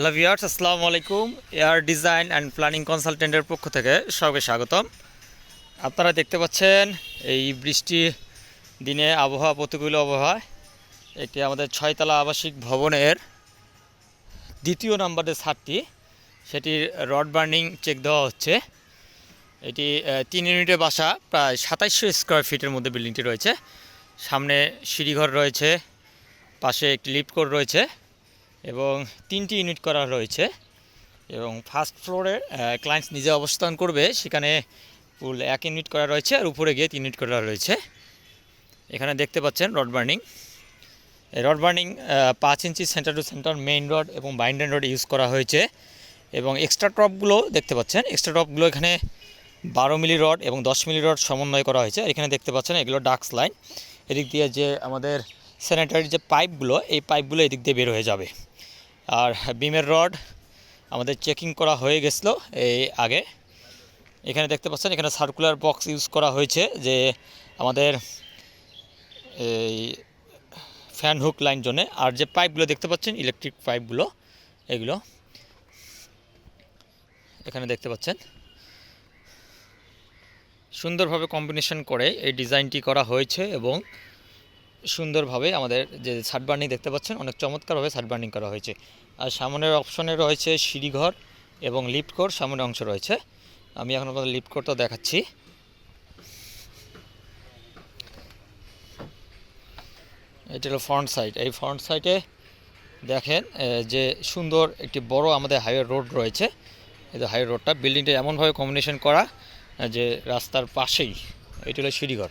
Hello viewers আসসালামু আলাইকুম air design and planning কনসালটেন্টের পক্ষ থেকে সবাইকে স্বাগতম। আপনারা দেখতে পাচ্ছেন এই বৃষ্টি দিনে আবহাওয়া, প্রতিকূল আবহাওয়া। এটি আমাদের ছয়তলা আবাসিক ভবনের দ্বিতীয় নম্বরের ছাদটি। সেটির রড বার্নিং চেক দেওয়া হচ্ছে। এটি তিন ইউনিটের বাসা, প্রায় সাতাইশশো স্কোয়ার ফিটের মধ্যে বিল্ডিংটি রয়েছে। সামনে সিঁড়িঘর রয়েছে, পাশে একটি লিফট রয়েছে। এবং তিনটি ইউনিট করা রয়েছে এবং ফার্স্ট ফ্লোরে ক্লায়েন্টস নিজে অবস্থান করবে। সেখানে ফুল এক ইউনিট করা রয়েছে আর উপরে গিয়ে তিন ইউনিট করা রয়েছে। এখানে দেখতে পাচ্ছেন রড বার্নিং। রড বার্নিং পাঁচ inch centre to centre main rod এবং বাইন্ডার রড ইউজ করা হয়েছে। এবং এক্সট্রা টপগুলো দেখতে পাচ্ছেন এক্সট্রা টপগুলো এখানে বারো মিলি রড এবং দশ মিলি রড সমন্বয় করা হয়েছে। এখানে দেখতে পাচ্ছেন এগুলো ডাক্স লাইন এদিক দিয়ে যে আমাদের স্যানিটারির যে পাইপগুলো, এই পাইপগুলো এদিক দিয়ে বের হয়ে যাবে। আর বিমের রড আমাদের চেকিং করা হয়ে গেছিল এই আগে। এখানে দেখতে পাচ্ছেন, এখানে সার্কুলার বক্স ইউজ করা হয়েছে যে আমাদের এই ফ্যান হুক লাইন জন্যে আর যে পাইপগুলো দেখতে পাচ্ছেন, ইলেকট্রিক পাইপগুলো, এগুলো এখানে দেখতে পাচ্ছেন। সুন্দরভাবে কম্বিনেশন করে এই ডিজাইনটি করা হয়েছে এবং সুন্দরভাবে আমাদের যে ছাদ বার্নিং দেখতে পাচ্ছেন, অনেক চমৎকারভাবে ছাদ বার্নিং করা হয়েছে। আর সামনের অপশনে রয়েছে সিঁড়িঘর এবং লিফট কোর সামনের অংশ রয়েছে। আমি এখন আপনাদের লিফট কোরটা দেখাচ্ছি। এটা হলো ফ্রন্ট সাইড। এই ফ্রন্ট সাইডে দেখেন যে সুন্দর একটি বড় আমাদের হাইওয়ে রোড রয়েছে। এই যে হাইওয়ে রোডটা, বিল্ডিংটা এমনভাবে কম্বিনেশন করা যে রাস্তার পাশেই। এটি হলো সিঁড়িঘর।